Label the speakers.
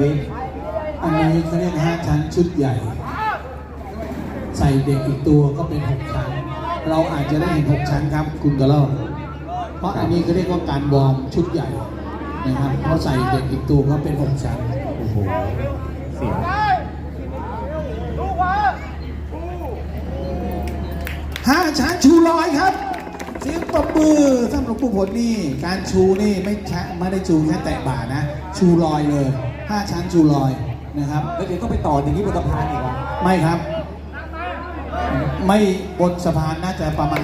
Speaker 1: นี้
Speaker 2: อันนี้เขาเรียกห้าชั้นชุดใหญ่ ใส่เด็กอีกตัวก็เป็นหกชั้น เราอาจจะได้เห็นหกชั้นครับ คุณกระลอกเพราะอันนี้เขาเรียกว่าการวอร์มชุดใหญ่นะครับเพราะใส่เด็กอีกตัวก็เป็นหกชั้น
Speaker 1: โอ้โหเสีย
Speaker 2: ห้าชั้นชูลอยครับเสียงตบมือสำหรับผู้ผลนี่ การชูนี่ไม่แค่ไม่ได้ชูแค่แตะบ่านะ ชูลอยเลย ห้าชั้นชูลอยนะครับ
Speaker 1: แล้วเดี๋ยวต้องไปต่ออย่างนี้บนสะพานอีกเหรอ
Speaker 2: ไม่ครับ ไม่บนสะพานน่าจะประมาณ